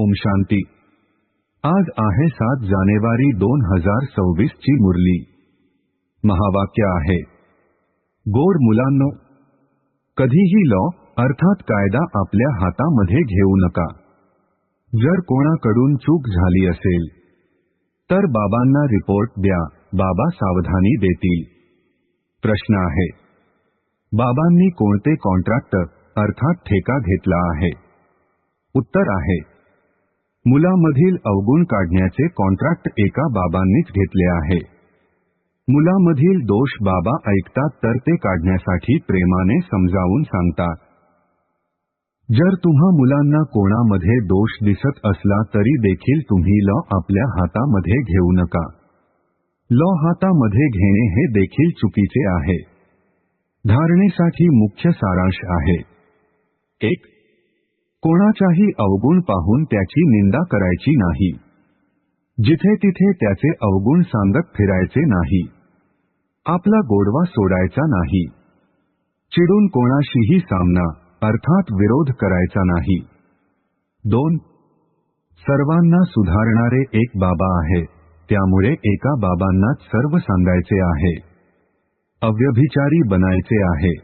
ओम शांती. आज आहे सात जानेवारी दोन हजार सव्वीस ची मुरली. महावाक्य आहे. गोड मुलांनो कधीही लॉ अर्थात कायदा आपल्या हातामध्ये घेऊ नका. जर कोणाकडून चूक झाली असेल तर बाबांना रिपोर्ट द्या बाबा सावधानी देतील. प्रश्न आहे. बाबांनी कोणते कॉन्ट्रॅक्टर अर्थात ठेका घेतला आहे? उत्तर आहे. मुलामधील अवगुण काढण्याचे कॉन्ट्रॅक्ट एका बाबांनीच घेतले आहे. मुलामधील दोष बाबा ऐकतात तर ते काढण्यासाठी प्रेमाने समजावून सांगतात. जर तुम्हा मुलांना कोणामध्ये दोष दिसत असला तरी देखील तुम्ही लॉ आपल्या हातामध्ये घेऊ नका. लॉ हातामध्ये घेणे हे देखील चुकीचे आहे. धारणेसाठी मुख्य सारांश आहे. एक कोणाच्याही अवगुण पाहून त्याची निंदा करायची नाही. जिथे तिथे त्याचे अवगुण सांगत फिरायचे नाही. आपला गोडवा सोडायचा नाही. चिडून कोणाशीही सामना अर्थात विरोध करायचा नाही. दोन सर्वांना सुधारणारे एक बाबा आहे. त्यामुळे एका बाबांनाच सर्व सांगायचे आहे. अव्यभिचारी बनायचे आहे.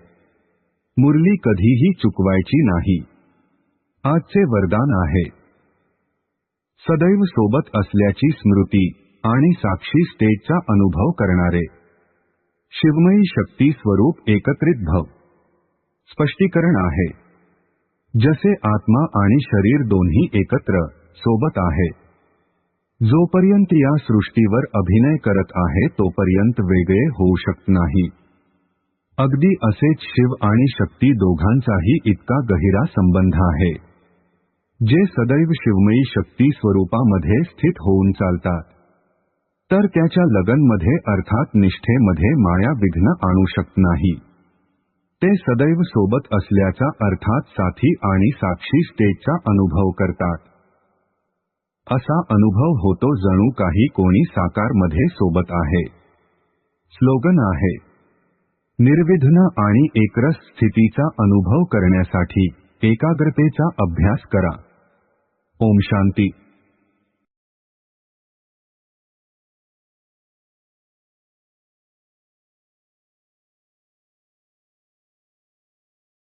मुरली कधीही चुकवायची नाही. आजचे वरदान आहे. सदैव सोबत असल्याची स्मृती आणि साक्षी स्टेजचा अनुभव करणारे. शिवमयी शक्ती स्वरूप एकत्रित भव. स्पष्टीकरण आहे. जसे आत्मा आणि शरीर दोन्ही एकत्र सोबत आहे. जोपर्यंत या सृष्टीवर अभिनय करत आहे तोपर्यंत वेगळे होऊ शकत नाही. अगदी असेच शिव आणि शक्ती दोघांचाही इतका गहिरा संबंध आहे. जे सदैव शिवमयी शक्ती स्वरूपामध्ये स्थित होऊन चालतात. तर त्याच्या लगनमध्ये अर्थात निष्ठेमध्ये माया विघ्न आणू शकत नाही. ते सदैव सोबत असल्याचा अर्थात साथी आणि साक्षी स्टेजचा अनुभव करतात. असा अनुभव होतो जणू काही कोणी साकारमध्ये सोबत आहे. स्लोगन आहे. निर्विघ्न आणि एकरस स्थितीचा अनुभव करण्यासाठी. एकाग्रतेचा अभ्यास करा. ओम शांती.